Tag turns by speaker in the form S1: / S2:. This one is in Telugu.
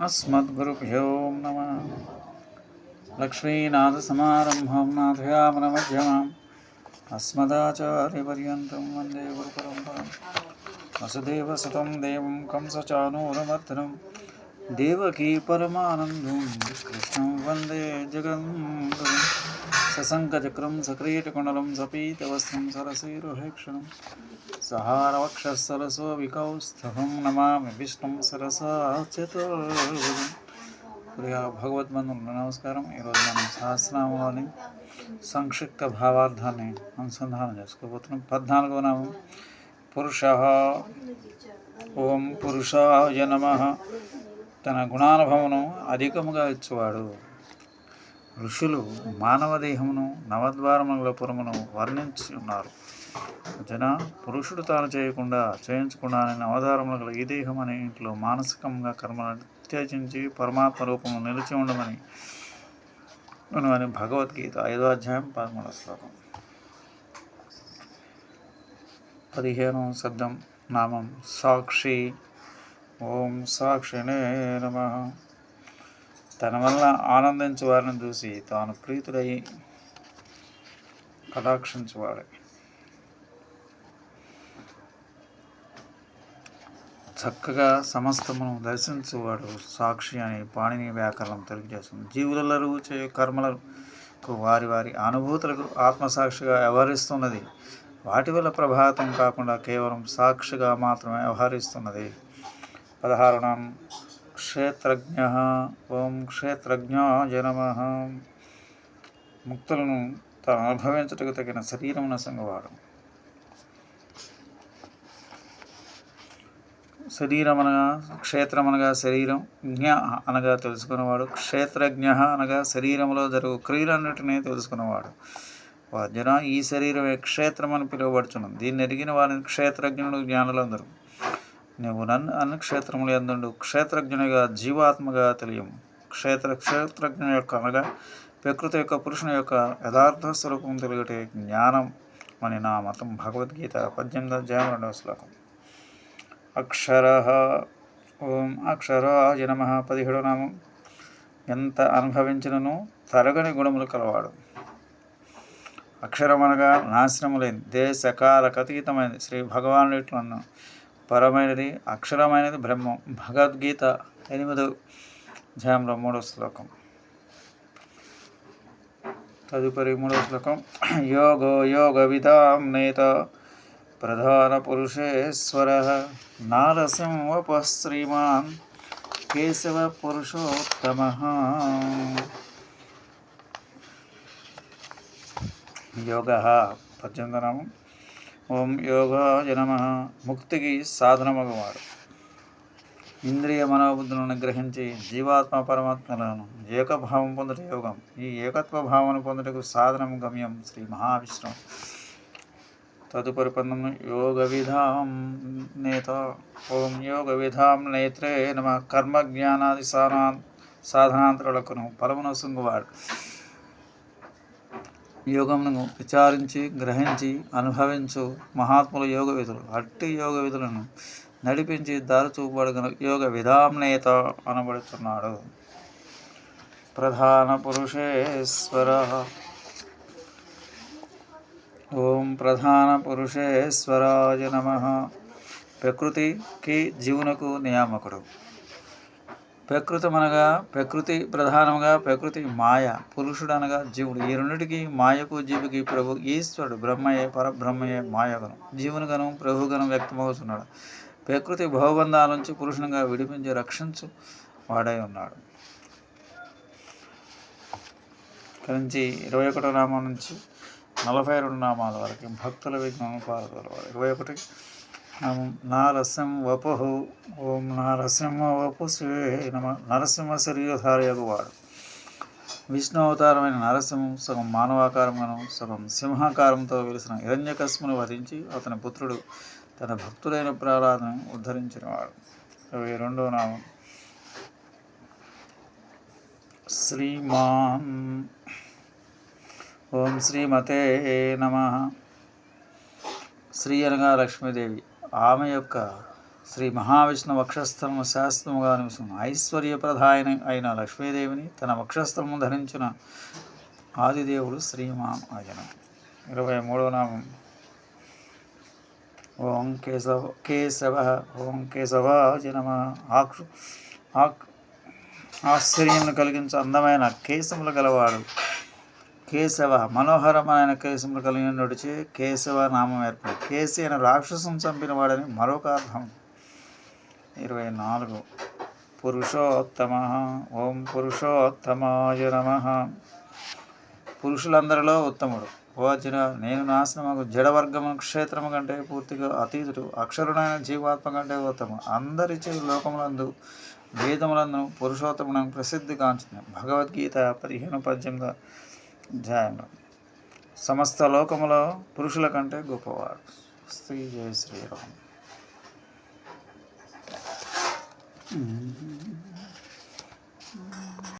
S1: अस्मद्गुरुभ्यो नमः। लक्ष्मीनाथसमारम्भं नाथयामनमध्यमाम् अस्मदाचार्यपर्यन्तं वंदे गुरुपरम्परां वसुदेवसुतं देवं कंसचानूरमर्दनं देवकी परमानन्दं कृष्णं वन्दे जगन्गुरुं सशङ्खचक्रं सक्रीटकुण्डलं सपीतवस्त्रं सरसीरुहेक्षणं सहारवक्षःसरसोऽविकौस्तभं नमामि विष्णुं सरसा చతుర్భుజం ప్రియ భగవద్బంధువులు నమస్కారం ఈరోజు మనం సహస్రనామంలోని సంక్షిప్త భావార్థాన్ని అనుసంధానం చేసుకోబోతున్నాం పద్నాలుగో నామం పురుష ఓం పురుషాయ నమ తన గుణానుభవను అధికముగా ఇచ్చేవాడు. ఋషులు మానవ దేహమును నవద్వారముల పురమును వర్ణించి ఉన్నారు. జన పురుషుడు తాను చేయకుండా చేయించకుండా అనే గల ఈ దేహం అనే ఇంట్లో మానసికంగా కర్మలను త్యజించి పరమాత్మ రూపము నిలిచి ఉండమని అని భగవద్గీత ఐదో అధ్యాయం పదమూడవ శ్లోకం. పదిహేను శబ్దం నామం సాక్షి ఓం సాక్షినే నమ. తన వల్ల ఆనందించే వారిని చూసి తాను ప్రీతుడై కటాక్షించేవాడే. చక్కగా సమస్తమును దర్శించువాడు సాక్షి అని పాణిని వ్యాకరణం తెలియజేస్తుంది. జీవులలో చే కర్మలకు వారి వారి అనుభూతులకు ఆత్మసాక్షిగా వ్యవహరిస్తున్నది. వాటి వల్ల ప్రభావితం కాకుండా కేవలం సాక్షిగా మాత్రమే వ్యవహరిస్తున్నది. పదహారు నాం క్షేత్రజ్ఞ ఓం క్షేత్రజ్ఞ జనమ ముక్తులను తాను అనుభవించటకు తగిన శరీరమున సంగవాడు. శరీరం అనగా క్షేత్రం అనగా శరీరం జ్ఞ అనగా తెలుసుకున్నవాడు. క్షేత్రజ్ఞ అనగా శరీరంలో జరుగు క్రియలన్నిటినీ తెలుసుకున్నవాడు. వాద్యన ఈ శరీరమే క్షేత్రం అని పిలువబడుచున్నది దీన్ని ఎరిగిన వారిని క్షేత్రజ్ఞుడు జ్ఞానులందరూ. నువ్వు నన్ను అన్ని క్షేత్రములు ఎందుండు? క్షేత్రజ్ఞునిగా జీవాత్మగా తెలియము. క్షేత్ర క్షేత్రజ్ఞ యొక్క అనగా ప్రకృతి యొక్క పురుషుని యొక్క యథార్థ స్వరూపం తెలియటే జ్ఞానం అని నా మతం భగవద్గీత పద్దెనిమిది అధ్యాయం రెండవ శ్లోకం. అక్షర ఓం అక్షర నమ పదిహేడో నామం. ఎంత అనుభవించినను తరగని గుణములు కలవాడు. అక్షరం అనగా నాశనము లేని దేశకాలకు అతీతమైనది శ్రీ భగవానుడిట్లను పరమైనది అక్షరమైనది బ్రహ్మం. భగవద్గీత ఎనిమిదో అధ్యాయంలో మూడో శ్లోకం. తదుపరి మూడో శ్లోకం. యోగో యోగ విధాం నేత ప్రధాన పురుషేశ్వర నారసింహప శ్రీమాన్ కేశవ పురుషోత్తమ. యోగ పద్యంతనం ఓం యోగాయ నమ. ముక్తికి సాధనమగవాడు ఇంద్రియ మనోబుద్ధులను గ్రహించి జీవాత్మ పరమాత్మలను ఏకభావం పొందుట యోగం. ఈ ఏకత్వ భావన పొందుటకు సాధనం గమ్యం శ్రీ మహావిష్ణువు. తదుపరి పదం యోగ విధాం నేత. ఓం యోగ విధాం నేత్రే నమ. కర్మ జ్ఞానాది సాధనా సాధనాంతరులకును ఫలమును సుంగువాడు యోగమును విచారించి గ్రహించి అనుభవించు మహాత్ముల యోగ విధులు అట్టి యోగ విధులను నడిపించి దారి చూపబడిన యోగ విధాంనేత అనబడుతున్నాడు. ప్రధాన పురుషేశ్వర. ఓం ప్రధాన పురుషేశ్వరాయ నమ. ప్రకృతికి జీవునకు నియామకుడు. ప్రకృతి అనగా ప్రకృతి ప్రధానంగా ప్రకృతి మాయ పురుషుడు అనగా జీవుడు. ఈ రెండిటికి మాయకు జీవికి ప్రభు ఈశ్వరుడు బ్రహ్మయే పరబ్రహ్మయే మాయగను జీవునిగను ప్రభుగను వ్యక్తమవుతున్నాడు ప్రకృతి భవబంధాల నుంచి పురుషునిగా విడిపించి రక్షించు వాడై ఉన్నాడు. నుంచి ఇరవై ఒకటో నామం నుంచి నలభై రెండు నామాల వరకు భక్తుల విజ్ఞానం పాల్గొలవాడు ఇరవై ఒకటి నామం నారసింహ ఓం నారసింహ వపు శ్రీ నమ నరసింహ శరీరధార వాడు విష్ణు అవతారమైన నరసింహం సగం మానవాకారంగాను సగం సింహాకారంతో వెలిసిన హిరణ్యకస్మును వధించి అతని పుత్రుడు తన భక్తుడైన ప్రహ్లాదను ఉద్ధరించినవాడు. ఇరవై రెండో నామం. శ్రీమాన్ ఓం శ్రీమతే నమ. శ్రీ అనగా లక్ష్మీదేవి. ఆమె యొక్క శ్రీ మహావిష్ణు వక్షస్థలము శాస్త్రముగా నివసం ఐశ్వర్యప్రదాయన అయిన లక్ష్మీదేవిని తన వక్షస్థలము ధరించిన ఆదిదేవుడు శ్రీమా ఆయన ఇరవై మూడవ నామం. ఓం కేశవ కేశవ ఓం కేశవ జనమ ఆక్షు ఆక్ ఆశ్చర్యం కలిగించే అందమైన కేశములు గలవాడు కేశవ మనోహరమైన కేశములు కలిగి నడిచే కేశవ నామం ఏర్పడి కేసి అనే రాక్షసం చంపినవాడని మరొక అర్థం. ఇరవై నాలుగు. పురుషోత్తమ. ఓం పురుషోత్తమాయ నమ. పురుషులందరిలో ఉత్తముడు. ఓ నేను నాశనమగు జడవర్గము క్షేత్రము కంటే పూర్తిగా అతీతుడు. అక్షరుడైన జీవాత్మ కంటే ఉత్తము. అందరిచే లోకములందు వేదములందు పురుషోత్తమును ప్రసిద్ధి కాంచిన భగవద్గీత పదిహేను పద్దెనిమిది. అధ్యాయంలో సమస్త లోకములో పురుషుల కంటే గొప్పవాడు. స్త్రీ జయ శ్రీరామ్.